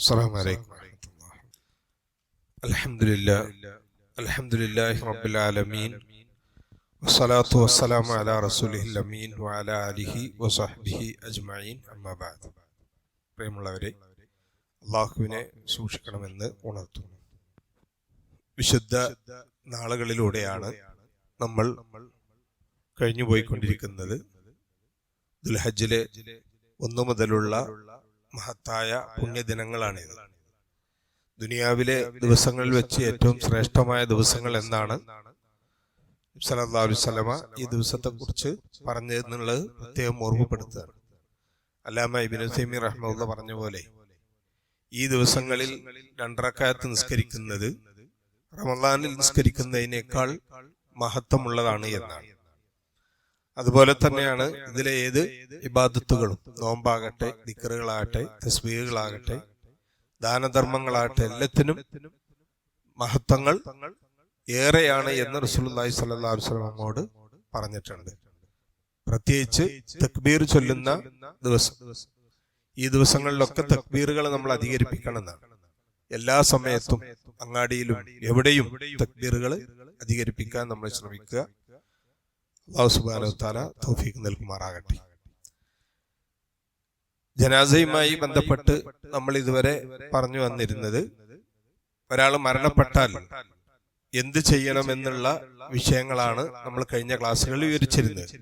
السلام عليكم ورحمة الله الحمد لله الحمد لله رب العالمين والصلاة والسلام على رسوله الأمين وعلى آله وصحبه أجمعين أما بعد പ്രിയമുള്ളവരെ അള്ളാഹുവിനെ സൂക്ഷിക്കണമെന്ന് ഉണർത്തുന്നു വിശുദ്ധ നാളുകളിലൂടെയാണ് നമ്മൾ കഴിഞ്ഞു പോയിക്കൊണ്ടിരിക്കുന്നത് ദുൽഹജ്ജിലെ ഒന്നു മുതലുള്ള മഹത്തായ പുണ്യദിനങ്ങളാണിത്. ദുനിയാവിലെ ദിവസങ്ങളിൽ വെച്ച് ഏറ്റവും ശ്രേഷ്ഠമായ ദിവസങ്ങൾ എന്നാണ് വസല്ലമ ഈ ദിവസത്തെ കുറിച്ച് പറഞ്ഞതെന്നുള്ളത് പ്രത്യേകം ഓർമ്മപ്പെടുത്തുകയാണ് അല്ലാമ ഇബിനു സൈമി റഹ്മുള്ള പറഞ്ഞ പോലെ ഈ ദിവസങ്ങളിൽ രണ്ടറക്കാലത്ത് നിസ്കരിക്കുന്നത് റമദാനിൽ നിസ്കരിക്കുന്നതിനേക്കാൾ മഹത്വമുള്ളതാണ് എന്നാണ്. അതുപോലെ തന്നെയാണ് ഇതിലെ ഏത്? ഇബാദത്തുകളും. നോമ്പാകട്ടെ ദിക്കറുകളാകട്ടെ തസ്ബീഹുകളാകട്ടെ ദാനധർമ്മങ്ങളാകട്ടെ എല്ലാത്തിനും മഹത്വങ്ങൾ ഏറെയാണ് എന്ന് റസൂലി സ്വലാമിനോട് പറഞ്ഞിട്ടുണ്ട്. പ്രത്യേകിച്ച് തക്ബീർ ചൊല്ലുന്ന ദിവസം. ഈ ദിവസങ്ങളിലൊക്കെ തക്ബീറുകൾ നമ്മൾ അധികരിപ്പിക്കണം എന്നാണ് എല്ലാ സമയത്തും അങ്ങാടിയിലും എവിടെയും തക്ബീറുകൾ അധികരിപ്പിക്കാൻ നമ്മൾ ശ്രമിക്കുക. തൗഫീഖ് നൽകുമാറാകട്ടെ. ജനാസയുമായി ബന്ധപ്പെട്ട് നമ്മൾ ഇതുവരെ പറഞ്ഞു വന്നിരുന്നത് ഒരാൾ മരണപ്പെട്ടാൽ എന്ത് ചെയ്യണമെന്നുള്ള വിഷയങ്ങളാണ് നമ്മൾ കഴിഞ്ഞ ക്ലാസ്സുകളിൽ വിവരിച്ചിരുന്നത്.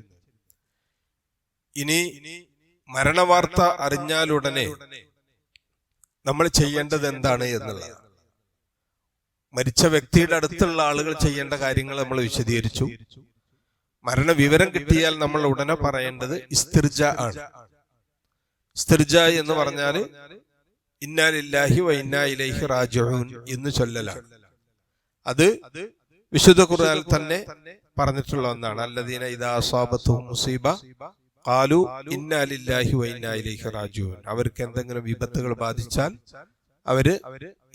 ഇനി മരണവാർത്ത അറിഞ്ഞാലുടനെ നമ്മൾ ചെയ്യേണ്ടത് എന്താണ് എന്നുള്ളത്. മരിച്ച വ്യക്തിയുടെ അടുത്തുള്ള ആളുകൾ ചെയ്യേണ്ട കാര്യങ്ങൾ നമ്മൾ വിശദീകരിച്ചു. മരണ വിവരം കിട്ടിയാൽ നമ്മൾ ഉടനെ പറയേണ്ടത് ഇസ്തിർജ ആണ്. ഇസ്തിർജ എന്ന് പറഞ്ഞാൽ ഇന്നാലില്ലാഹി വൈന്നാ ഇലൈഹി എന്ന് ചൊല്ലലാണ്. അത് വിശുദ്ധ ഖുർആൻ തന്നെ പറഞ്ഞിട്ടുള്ള ഒന്നാണ്. അല്ലദീന ഇദാ അസാബത്തു മുസീബ ഇന്നാലില്ലാഹി വൈന്നാ ഇലൈഹി അവർക്ക് എന്തെങ്കിലും വിപത്തുകൾ ബാധിച്ചാൽ അവർ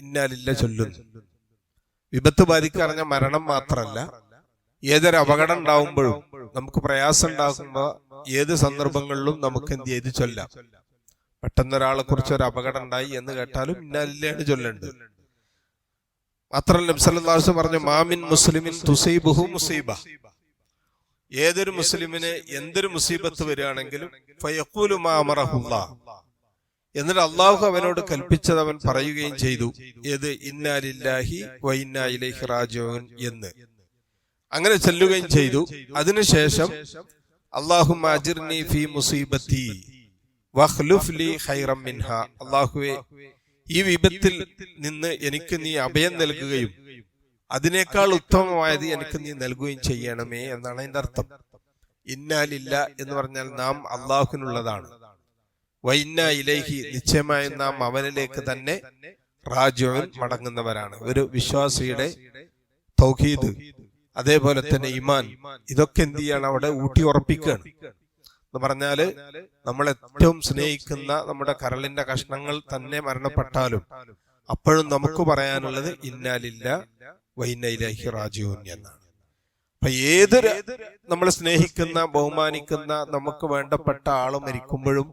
ഇന്നാലില്ല ചൊല്ലുന്നു. വിപത്ത് ബാധിക്കറിഞ്ഞ മരണം മാത്രമല്ല ഏതൊരു അപകടം ഉണ്ടാവുമ്പോഴും നമുക്ക് പ്രയാസം ഉണ്ടാകുന്ന ഏത് സന്ദർഭങ്ങളിലും നമുക്ക് എന്ത് ചെയ്ത് ചൊല്ലാം. പെട്ടെന്നൊരാളെ കുറിച്ച് ഒരു അപകടം ഉണ്ടായി എന്ന് കേട്ടാലും ഇന്നല്ലാണ് ചൊല്ലേണ്ടത്. മാത്രമല്ല നബ്സല്ലാസ് പറഞ്ഞു മാമിൻ മുസ്ലിമിൻ തുസൈബുഹു മുസീബ. ഏതൊരു മുസ്ലിമിന് എന്തൊരു മുസീബത്ത് വരികയാണെങ്കിലും എന്നിട്ട് അള്ളാഹു അവനോട് കൽപ്പിച്ചത് അവൻ പറയുകയും ചെയ്തു ഏത്? ഇന്നാലില്ലാഹി വൈന്നാ ഇലൈഹി റാജിഊൻ എന്ന്. അങ്ങനെ ചെല്ലുകയും ചെയ്തു. അതിനുശേഷം അള്ളാഹു മുസീബത്തി ഈ വിപത്തിൽ നിന്ന് എനിക്ക് നീ അഭയം നൽകുകയും അതിനേക്കാൾ ഉത്തമമായത് എനിക്ക് നീ നൽകുകയും ചെയ്യണമേ എന്നാണ് അതിന്റെ അർത്ഥം. ഇന്നാലില്ല എന്ന് പറഞ്ഞാൽ നാം അള്ളാഹുവിനുള്ളതാണ് വൈന്ന ഇലൈഹി നിശ്ചയമായും നാം അവനിലേക്ക് തന്നെ റാജുവൻ മടങ്ങുന്നവരാണ്. ഒരു വിശ്വാസിയുടെ തൗഹീദ്. അതേപോലെ തന്നെ ഇമാൻ ഇതൊക്കെ എന്ത് ചെയ്യാണ്? അവിടെ ഊട്ടി ഉറപ്പിക്കുകയാണ്. എന്ന് പറഞ്ഞാൽ നമ്മൾ ഏറ്റവും സ്നേഹിക്കുന്ന നമ്മുടെ കരളിന്റെ കഷ്ണങ്ങൾ തന്നെ മരണപ്പെട്ടാലും അപ്പോഴും നമുക്ക് പറയാനുള്ളത് ഇന്നാലില്ല വൈനൈലഹി രാജീവൻ എന്നാണ്. അപ്പൊ ഏതൊരു നമ്മൾ സ്നേഹിക്കുന്ന ബഹുമാനിക്കുന്ന നമുക്ക് വേണ്ടപ്പെട്ട ആൾ മരിക്കുമ്പോഴും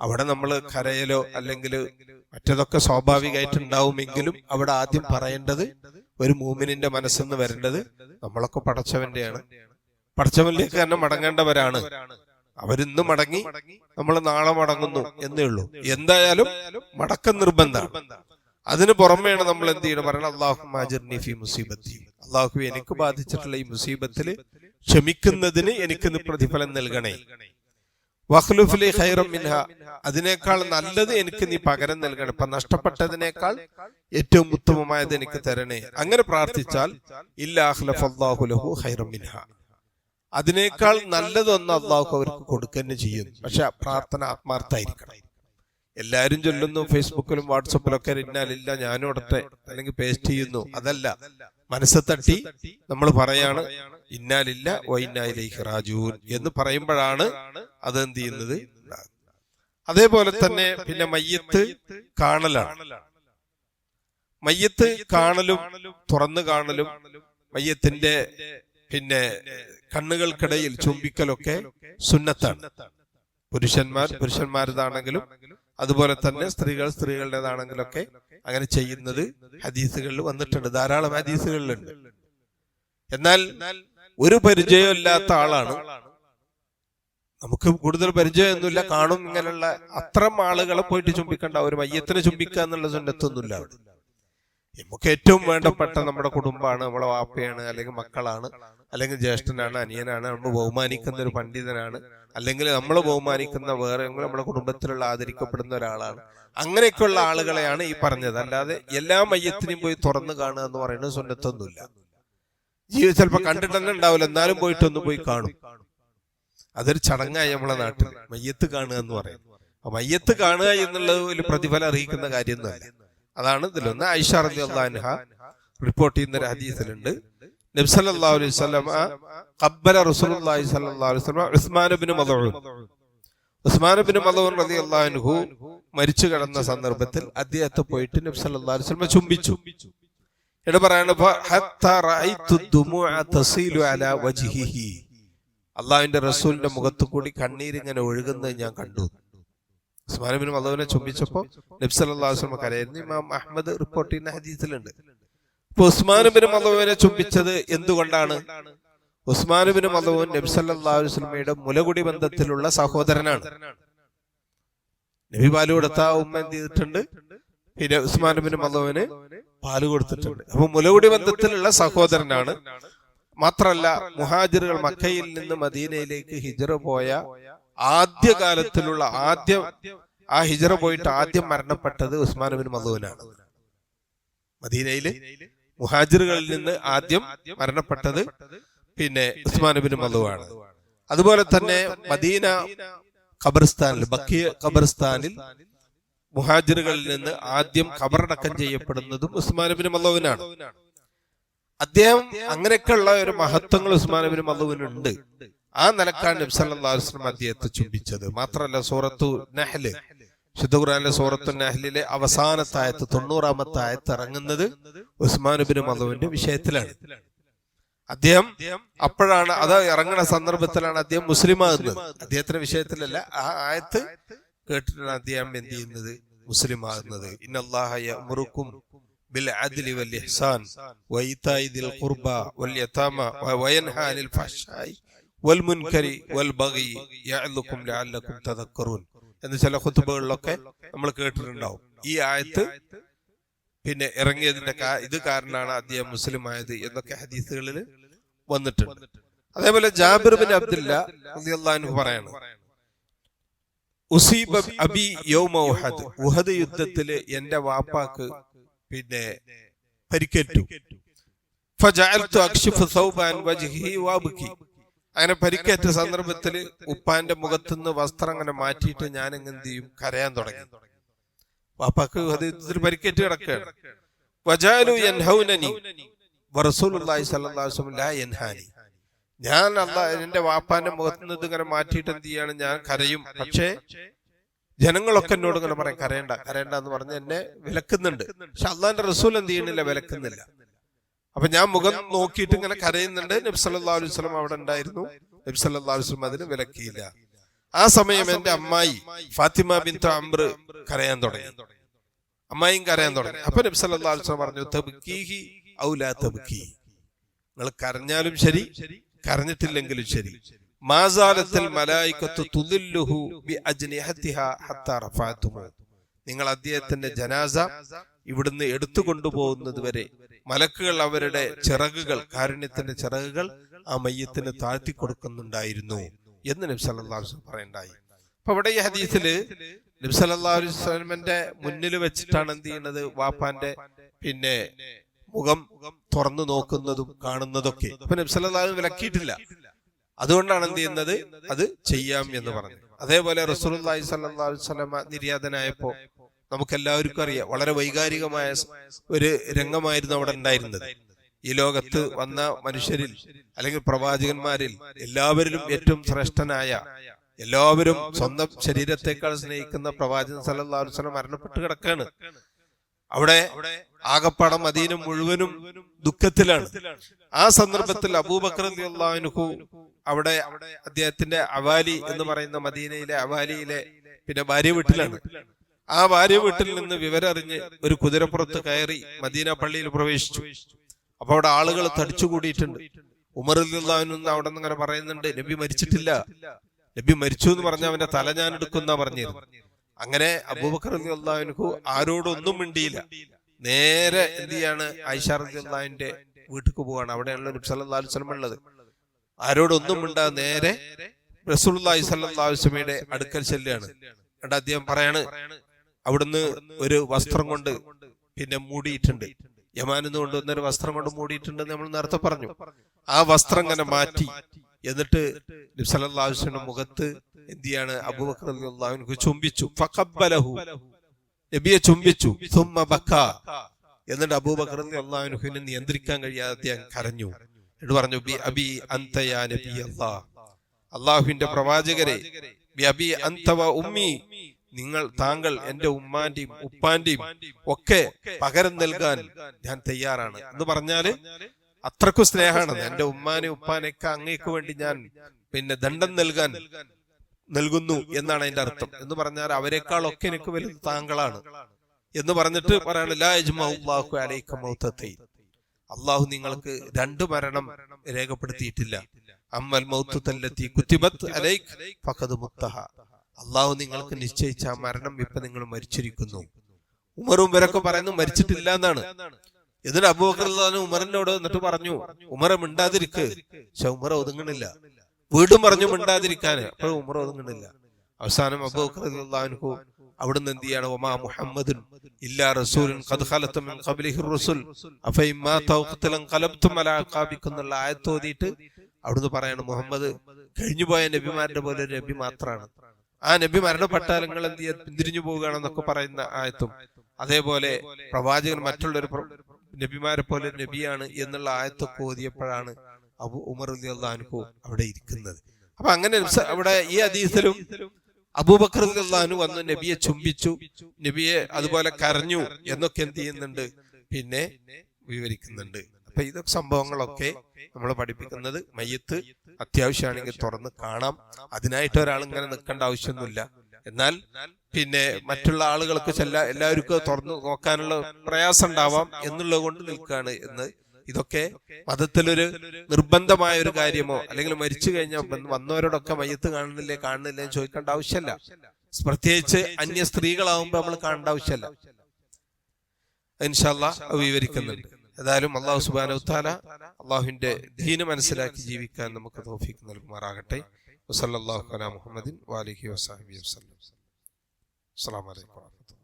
അവിടെ നമ്മൾ കരയലോ അല്ലെങ്കിൽ മറ്റതൊക്കെ സ്വാഭാവികമായിട്ട് ഉണ്ടാവുമെങ്കിലും അവിടെ ആദ്യം പറയേണ്ടത് ഒരു മൂമിനിന്റെ മനസ്സെന്ന് വരേണ്ടത് നമ്മളൊക്കെ പടച്ചവന്റെയാണ്. പടച്ചവനിലേക്ക് തന്നെ മടങ്ങേണ്ടവരാണ്. അവരിന്ന് മടങ്ങി നമ്മൾ നാളെ മടങ്ങുന്നു എന്നേ ഉള്ളൂ. എന്തായാലും മടക്കം നിർബന്ധമാണ്. അതിന് പുറമെയാണ് നമ്മൾ എന്ത് ചെയ്യണം പറയണം അള്ളാഹു ഫി മുസീബത്തി. അള്ളാഹു എനിക്ക് ബാധിച്ചിട്ടുള്ള ഈ മുസീബത്തിൽ ക്ഷമിക്കുന്നതിന് എനിക്ക് പ്രതിഫലം നൽകണേ. വഖ്ലുഫ്ലി ഖൈറം മിൻഹ. അതിനേക്കാൾ നല്ലത് എനിക്ക് നീ പകരം നൽകണം. ഇപ്പൊ നഷ്ടപ്പെട്ടതിനേക്കാൾ ഏറ്റവും ഉത്തമമായത് എനിക്ക് തരണേ. അങ്ങനെ പ്രാർത്ഥിച്ചാൽ ഇല്ലാഹുലഹു ഖൈറം മിൻഹ. അതിനേക്കാൾ നല്ലതൊന്ന് അള്ളാഹു അവർക്ക് കൊടുക്കുക ചെയ്യും. പക്ഷെ പ്രാർത്ഥന ആത്മാർത്ഥമായിരിക്കണം. എല്ലാരും ചൊല്ലുന്നു ഫേസ്ബുക്കിലും വാട്സപ്പിലൊക്കെ ഇന്നാലില്ല ഞാനും ഇടട്ടെ അല്ലെങ്കിൽ പേസ്റ്റ് ചെയ്യുന്നു. അതല്ല. മനസ്സ് തട്ടി നമ്മൾ പറയാണ് ഇന്നാലില്ല വൈനായിലേക്ക് റാജൂൻ എന്ന് പറയുമ്പോഴാണ് അത് എന്ത് ചെയ്യുന്നത്? അതേപോലെ തന്നെ പിന്നെ മയ്യത്ത് കാണലാണ്. മയ്യത്ത് കാണലും തുറന്നു കാണലും മയ്യത്തിന്റെ പിന്നെ കണ്ണുകൾക്കിടയിൽ ചുംബിക്കലൊക്കെ സുന്നത്താണ്. പുരുഷന്മാർ പുരുഷന്മാരതാണെങ്കിലും അതുപോലെ തന്നെ സ്ത്രീകൾ സ്ത്രീകളുടേതാണെങ്കിലൊക്കെ അങ്ങനെ ചെയ്യുന്നത് ഹദീസുകളിൽ വന്നിട്ടുണ്ട്. ധാരാളം ഹദീസുകളിലുണ്ട്. എന്നാൽ ഒരു പരിചയമില്ലാത്ത ആളാണ്. നമുക്ക് കൂടുതൽ പരിചയമൊന്നുമില്ല. കാണും ഇങ്ങനെയുള്ള അത്തരം ആളുകളെ പോയിട്ട് ചുംബിക്കണ്ട ഒരു മയ്യത്തിനെ ചുംബിക്കുക എന്നുള്ള സുന്നത്തൊന്നുമില്ല അവിടെ. നമുക്ക് ഏറ്റവും വേണ്ടപ്പെട്ട നമ്മുടെ കുടുംബമാണ് നമ്മളെ വാപ്പയാണ് അല്ലെങ്കിൽ മക്കളാണ് അല്ലെങ്കിൽ ജ്യേഷ്ഠനാണ് അനിയനാണ് നമ്മൾ ബഹുമാനിക്കുന്ന ഒരു പണ്ഡിതനാണ് അല്ലെങ്കിൽ നമ്മൾ ബഹുമാനിക്കുന്ന വേറെ നമ്മുടെ കുടുംബത്തിലുള്ള ആദരിക്കപ്പെടുന്ന ഒരാളാണ്. അങ്ങനെയൊക്കെയുള്ള ആളുകളെയാണ് ഈ പറഞ്ഞത്. അല്ലാതെ എല്ലാ മയ്യത്തിനെയും പോയി തുറന്നു കാണുക എന്ന് പറയുന്നത് സ്വന്തത്തൊന്നുമില്ല ജീവിതം ചിലപ്പോൾ കണ്ടിട്ട് തന്നെ ഉണ്ടാവില്ല. എന്നാലും പോയിട്ടൊന്ന് പോയി കാണും. അതൊരു ചടങ്ങായി നമ്മളെ നാട്ടിൽ മയ്യത്ത് കാണുക എന്ന് പറയും. മയ്യത്ത് കാണുക എന്നുള്ളത് ഒരു പ്രതിഫലം അറിയിക്കുന്ന കാര്യമൊന്നുമല്ല. അതാണ് ഇതിലൊന്ന് ഐഷ റലി അള്ളാൻഹ റിപ്പോർട്ട് ചെയ്യുന്ന ഒരു ഹദീസിലുണ്ട് നബ്സല്ലാ അലൈഹി അലൈഹി മരിച്ചു കിടന്ന സന്ദർഭത്തിൽ അദ്ദേഹത്തെ പോയിട്ട് നബി സല്ലല്ലാഹു അലൈഹി ചുംബിച്ചു. ഇവിടെ പറയാണ് അള്ളാഹുവിന്റെ റസൂലിന്റെ മുഖത്തു കൂടി കണ്ണീരിങ്ങനെ ഒഴുകുന്നത് ഞാൻ കണ്ടു. ഉസ്മാനബിൻ മദവിനെ ചുംബിച്ചപ്പോ നബ്സല്ലാസ്ലമ കരയായിരുന്നു ഇമാം അഹമ്മദ് റിപ്പോർട്ട് ചെയ്യുന്ന ഹദീസിലുണ്ട്. ഇപ്പൊ ഉസ്മാനബിനും മദവിനെ ചുംബിച്ചത് എന്തുകൊണ്ടാണ്? ഉസ്മാനബിനും അള്ളാഹുവും നബ്സ് അല്ലാഹു വസ്ലമയുടെ മുലകുടി ബന്ധത്തിലുള്ള സഹോദരനാണ്. നബി പാൽ കൊടുത്ത ഉമ്മ എന്ത് ചെയ്തിട്ടുണ്ട്? പിന്നെ ഉസ്മാനബിനും മദവന് പാൽ കൊടുത്തിട്ടുണ്ട്. അപ്പൊ മുലകുടി ബന്ധത്തിലുള്ള സഹോദരനാണ്. മാത്രല്ല മുഹാജിറുകൾ മക്കയിൽ നിന്ന് മദീനയിലേക്ക് ഹിജറ പോയ ആദ്യ കാലത്തിലുള്ള ആദ്യം ആ ഹിജറ പോയിട്ട് ആദ്യം മരണപ്പെട്ടത് ഉസ്മാൻ ബിൻ മധുവിനാണ് മദീനയിൽ മുഹാജിറുകളിൽ നിന്ന് ആദ്യം മരണപ്പെട്ടത് പിന്നെ ഉസ്മാൻ ബിൻ മധുവാണ് അതുപോലെ തന്നെ മദീന ഖബർസ്ഥാനിൽ ബക്കിയ ഖബർസ്ഥാനിൽ മുഹാജിറുകളിൽ നിന്ന് ആദ്യം ഖബറടക്കം ചെയ്യപ്പെടുന്നതും ഉസ്മാൻ ബിൻ മധുവിനാണ് അദ്ദേഹം അങ്ങനെയൊക്കെയുള്ള ഒരു മഹത്വങ്ങൾ ഉസ്മാൻ ബിൻ മധുവിനുണ്ട് ആ നിലക്കാണ് നബ്സ് സല്ലല്ലാഹു അലൈഹി വസല്ലം അദ്ദേഹത്തെ ചുംബിച്ചത്. മാത്രമല്ല സൂറത്തു നഹ്ല്. ശുദ്ധ ഖുർആനിലെ സൂറത്തു നഹ്ലിലെ അവസാനത്തെ ആയത്ത് തൊണ്ണൂറാമത്തെ ആയത്ത് ഇറങ്ങുന്നത് ഉസ്മാൻ ബിൻ മധുവിന്റെ വിഷയത്തിലാണ്. അദ്ദേഹം അപ്പോഴാണ് അത് ഇറങ്ങുന്ന സന്ദർഭത്തിലാണ് അദ്ദേഹം മുസ്ലിമാകുന്നത് അദ്ദേഹത്തിന്റെ വിഷയത്തിലല്ല ആ ആയത്ത് കേട്ടിട്ടാണ് അദ്ദേഹം എന്ത് ചെയ്യുന്നത്? മുസ്ലിം ആകുന്നത്. ഇന്നല്ലാഹുറുക്കും ബിൽ അദ്ലി വൽ ഇഹ്സാൻ ദിൽ ഖുർബ വൽ യതാമ വയൻഹാനിൽ വൽമുൻകരി വൽ ബഗിക്കും ലാലക്കും തതക്കറൂൻ തദക്കറൂൻ എന്ന് ചില ഖുതുബകളിലൊക്കെ നമ്മൾ കേട്ടിട്ടുണ്ടാവും. ഈ ആയത്ത് പിന്നെ ഇറങ്ങിയതിന്റെ ഇത് കാരണമാണ് അദ്ദേഹം മുസ്ലിം ആയത് എന്നൊക്കെ ഹദീസുകളിൽ വന്നിട്ടുണ്ട്. അതേപോലെ ജാബിർ ബിൻ അബ്ദുല്ല പറയാണ് ഉസീബ അബി ഉഹദ്. യുദ്ധത്തിൽ എന്റെ വാപ്പാക്ക് പിന്നെ പരിക്കേറ്റു. ഫജഅൽതു വജ്ഹി അങ്ങനെ പരിക്കേറ്റ സന്ദർഭത്തിൽ ഉപ്പാന്റെ മുഖത്തുനിന്ന് വസ്ത്രം അങ്ങനെ മാറ്റിയിട്ട് ഞാൻ എന്ത് ചെയ്യും? കരയാൻ തുടങ്ങി. വാപ്പാക്ക് ഹൃദയത്തിൽ പരിക്കേറ്റ് കിടക്കുകയാണ്. വജാലു യൻഹൗനനി. വറസൂലുള്ളാഹി സ്വല്ലല്ലാഹു അലൈഹി വസല്ലം ലാ യൻഹാനി. ഞാൻ അല്ല എന്റെ വാപ്പാന്റെ മുഖത്ത് നിന്ന് ഇതിങ്ങനെ മാറ്റിയിട്ട് എന്ത് ചെയ്യാണ്? ഞാൻ കരയും. പക്ഷേ ജനങ്ങളൊക്കെ എന്നോട് ഇങ്ങനെ പറയും കരയണ്ട കരയണ്ട എന്ന് പറഞ്ഞ് എന്നെ വിലക്കുന്നുണ്ട്. പക്ഷെ അള്ളാന്റെ റസൂൽ എന്ത് ചെയ്യണില്ല വിലക്കുന്നില്ല. അപ്പൊ ഞാൻ മുഖം നോക്കിയിട്ട് ഇങ്ങനെ കരയുന്നുണ്ട്. നബ്സല്ലാ വസല്ലം അവിടെ ഉണ്ടായിരുന്നു. നബ്സല്ലാ വസല്ലം അതിന് വിലക്കിയില്ല. ആ സമയം എന്റെ അമ്മായി ഫാത്തിമ ബിൻ അംർ കരയാൻ തുടങ്ങി. അമ്മായിയും കരയാൻ തുടങ്ങി. അപ്പൊ നബ്സല്ലാ വസല്ലം പറഞ്ഞു തബുക്കീഹി ഔലാ തബുക്കി നിങ്ങൾ കരഞ്ഞാലും ശരി കരഞ്ഞിട്ടില്ലെങ്കിലും ശരി. മാസാലത്തിൽ മലായിക്കത്ത് തുതില്ലുഹു ബി അജ്നിഹത്തിഹ ഹത്ത നിങ്ങൾ അദ്ദേഹത്തിന്റെ ജനാസ ഇവിടുന്ന് എടുത്തു കൊണ്ടുപോകുന്നത് വരെ മലക്കുകൾ അവരുടെ ചിറകുകൾ കാരുണ്യത്തിന്റെ ചിറകുകൾ ആ മയ്യത്തിന് താഴ്ത്തി കൊടുക്കുന്നുണ്ടായിരുന്നു എന്ന് നബി സല്ലല്ലാഹു അലൈഹി വസല്ലം പറയണ്ടായി. അപ്പൊ ഇവിടെ ഈ ഹദീസിൽ നബി സല്ലല്ലാഹു അലൈഹി വസല്ലമന്റെ മുന്നിൽ വെച്ചിട്ടാണ് എന്ത് ചെയ്യുന്നത്? വാപ്പാന്റെ പിന്നെ മുഖം തുറന്നു നോക്കുന്നതും കാണുന്നതൊക്കെ. അപ്പൊ നബി സല്ലല്ലാഹു വിലക്കിയിട്ടില്ല. അതുകൊണ്ടാണ് എന്ത് ചെയ്യുന്നത്? അത് ചെയ്യാം എന്ന് പറഞ്ഞു അതേപോലെ റസൂലുള്ളാഹി അള്ളാഹി വസല്ലമ നിര്യാതനായപ്പോ നമുക്ക് എല്ലാവർക്കും അറിയാം. വളരെ വൈകാരികമായ ഒരു രംഗമായിരുന്നു അവിടെ ഉണ്ടായിരുന്നത്. ഈ ലോകത്ത് വന്ന മനുഷ്യരിൽ അല്ലെങ്കിൽ പ്രവാചകന്മാരിൽ എല്ലാവരിലും ഏറ്റവും ശ്രേഷ്ഠനായ എല്ലാവരും സ്വന്തം ശരീരത്തെക്കാൾ സ്നേഹിക്കുന്ന പ്രവാചകൻ വസല്ലം മരണപ്പെട്ട് കിടക്കാണ് അവിടെ ആകപ്പാടം അധീനം മുഴുവനും ദുഃഖത്തിലാണ്. ആ സന്ദർഭത്തിൽ അബൂബക്കർ അവിടെ അദ്ദേഹത്തിന്റെ അവാലി എന്ന് പറയുന്ന മദീനയിലെ അവാലിയിലെ പിന്നെ ഭാര്യ വീട്ടിലാണ്. ആ ഭാര്യ വീട്ടിൽ നിന്ന് വിവരറിഞ്ഞ് ഒരു കുതിരപ്പുറത്ത് കയറി മദീന പള്ളിയിൽ പ്രവേശിച്ചു. അപ്പൊ അവിടെ ആളുകൾ തടിച്ചുകൂടിയിട്ടുണ്ട്. ഉമറിൽ നിന്ന് അവിടെ നിന്ന് ഇങ്ങനെ പറയുന്നുണ്ട് നബി മരിച്ചിട്ടില്ല. നബി മരിച്ചു എന്ന് പറഞ്ഞ അവന്റെ തല ഞാൻ എടുക്കുന്ന പറഞ്ഞിരുന്നു അങ്ങനെ അബൂബക്കർ അള്ളാഹുനു ആരോടൊന്നും മിണ്ടിയില്ല. നേരെ എന്ത് ചെയ്യാണ്? ഐഷ റളിയല്ലാഹുവിന്റെ വീട്ടിൽ പോവാണ്. അവിടെയാണല്ലോ നബി സല്ലല്ലാഹു അലൈഹി വസല്ലം ഉള്ളത്. ആരോടൊന്നും മിണ്ടാ നേരെ സ്വല്ലല്ലാഹു അലൈഹി വസല്ലമയുടെ അടുക്കൽ ചെല്ലുകയാണ്. എന്നിട്ട് അദ്ദേഹം പറയാണ് അവിടുന്ന് ഒരു വസ്ത്രം കൊണ്ട് പിന്നെ മൂടിയിട്ടുണ്ട്. യമാനെന്ന് കൊണ്ടുവന്ന ഒരു വസ്ത്രം കൊണ്ട് മൂടിയിട്ടുണ്ട് നമ്മൾ നേരത്തെ പറഞ്ഞു. ആ വസ്ത്രം ഇങ്ങനെ മാറ്റി. എന്നിട്ട് നബി സല്ലല്ലാഹു അലൈഹി വസല്ലം മുഖത്ത് എന്ത് ചെയ്യാണ് അബൂബക്കർ ചുംബിച്ചു. ഫഖബ്ബലഹു. നബിയെ ചുംബിച്ചു. സുമ്മ ബക്ക. എന്നിട്ട് അബൂബക്കർ അൻഹുവിനെ നിയന്ത്രിക്കാൻ കഴിയാതെ ഞാൻ കരഞ്ഞു. എന്നിട്ട് പറഞ്ഞു ബി അബി അന്തയാ നബി അള്ളാഹുവിന്റെ പ്രവാചകരെ. ബി അബി അന്തവ ഉമ്മി. നിങ്ങൾ താങ്കൾ എന്റെ ഉമ്മാന്റെയും ഉപ്പാന്റെയും ഒക്കെ പകരം നൽകാൻ ഞാൻ തയ്യാറാണ്. എന്ന് പറഞ്ഞാൽ അത്രക്കും സ്നേഹമാണ്. എന്റെ ഉമ്മാനെ ഉപ്പാനെയൊക്കെ അങ്ങേക്ക് വേണ്ടി ഞാൻ പിന്നെ ദണ്ഡം നൽകാൻ നൽകുന്നു എന്നാണ് അതിന്റെ അർത്ഥം. എന്ന് പറഞ്ഞാൽ അവരെക്കാൾ ഒക്കെ എനിക്ക് വലുത് താങ്കളാണ്. എന്ന് പറഞ്ഞിട്ട് പറയാണ് ലാ യജ്മഉല്ലാഹു അലൈക മൗതത്തൈൻ അള്ളാഹു നിങ്ങൾക്ക് രണ്ട് മരണം രേഖപ്പെടുത്തിയിട്ടില്ല. അമ്മൽ മൗത്തു തല്ലത്തി കുത്തിബത്ത് അലൈഖ് ഫഖദ് മുത്തഹ. അള്ളാഹു നിങ്ങൾക്ക് നിശ്ചയിച്ച ആ മരണം ഇപ്പൊ നിങ്ങൾ മരിച്ചിരിക്കുന്നു. ഉമറും ഇവരൊക്കെ പറയുന്നു മരിച്ചിട്ടില്ല എന്നാണ്. എന്നിട്ട് അബൂബക്കർ ഉമറിനോട് എന്നിട്ട് പറഞ്ഞു ഉമറ മിണ്ടാതിരിക്ക്. പക്ഷെ ഉമർ ഒതുങ്ങണില്ല വീടും പറഞ്ഞു മിണ്ടാതിരിക്കാന്. അപ്പോഴും ഉമർ ഒതുങ്ങണില്ല അവസാനം അബൂബക്കർ അവിടുന്ന് എന്ത് ചെയ്യാണ്? ഒമാ മുഹമ്മദുൻ ഇല്ലാ റസൂലുൻ ഖദ് ഖലത മിൻ ഖബ്ലിഹി റസൂൽ. അഫൈമാ തൗഖതലൻ ഖലബ്തും അലാ അഖാബിക്കുന്നുള്ള ആയത്ത് ഓതിയിട്ട് അവിടുന്ന് പറയാണ് മുഹമ്മദ് കഴിഞ്ഞുപോയ നബിമാരുടെ പോലെ ഒരു നബി മാത്രമാണ് ആ നബി മരണപ്പെട്ടാൽ എന്ത് ചെയ്യാൻ പിന്തിരിഞ്ഞു പോവുകയാണെന്നൊക്കെ പറയുന്ന ആയത്തും. അതേപോലെ പ്രവാചകൻ മറ്റുള്ളൊരു നബിമാരെ പോലെ നബിയാണ് എന്നുള്ള ആയത്തൊക്കെ ഓതിയപ്പോഴാണ് അബു ഉമർ അലി അള്ളഹാനുക്കു അവിടെ ഇരിക്കുന്നത്. അപ്പൊ അങ്ങനെ അവിടെ ഈ അതീസിലും അബൂബക്കർ അലി വന്ന് നബിയെ ചുംബിച്ചു. നബിയെ അതുപോലെ കരഞ്ഞു എന്നൊക്കെ എന്ത് ചെയ്യുന്നുണ്ട്? പിന്നെ വിവരിക്കുന്നുണ്ട്. അപ്പൊ ഇതൊക്കെ സംഭവങ്ങളൊക്കെ നമ്മൾ പഠിപ്പിക്കുന്നത് മയ്യത്ത് അത്യാവശ്യമാണെങ്കിൽ തുറന്ന് കാണാം. അതിനായിട്ട് ഒരാൾ ഇങ്ങനെ നിൽക്കേണ്ട ആവശ്യമൊന്നുമില്ല. എന്നാൽ പിന്നെ മറ്റുള്ള ആളുകൾക്ക് ചെല്ല എല്ലാവർക്കും തുറന്ന് നോക്കാനുള്ള പ്രയാസം ഉണ്ടാവാം എന്നുള്ളത് കൊണ്ട് നിൽക്കുകയാണ് എന്ന്. ഇതൊക്കെ മതത്തിലൊരു നിർബന്ധമായ ഒരു കാര്യമോ? അല്ലെങ്കിൽ മരിച്ചു കഴിഞ്ഞാൽ വന്ന് വന്നവരോടൊക്കെ മയ്യത്ത് കാണുന്നില്ലേ കാണുന്നില്ലേ എന്ന് ചോദിക്കേണ്ട ആവശ്യമല്ല. പ്രത്യേകിച്ച് അന്യ സ്ത്രീകളാവുമ്പോ നമ്മൾ കാണേണ്ട ആവശ്യമല്ല. ഇൻഷാല്ല വിവരിക്കുന്നുണ്ട്. ഏതായാലും അള്ളാഹു സുബാന ഉത്താല അള്ളാഹുവിന്റെ ദീന് മനസ്സിലാക്കി ജീവിക്കാൻ നമുക്ക് തോഫിക്ക് നൽകുമാറാകട്ടെ. വസല്ലാഹു അല മുഹമ്മദിൻ വാലിഹി വസാഹി വസ്ലം അസ്സാം വലൈക്കും വാഹമത്തുള്ള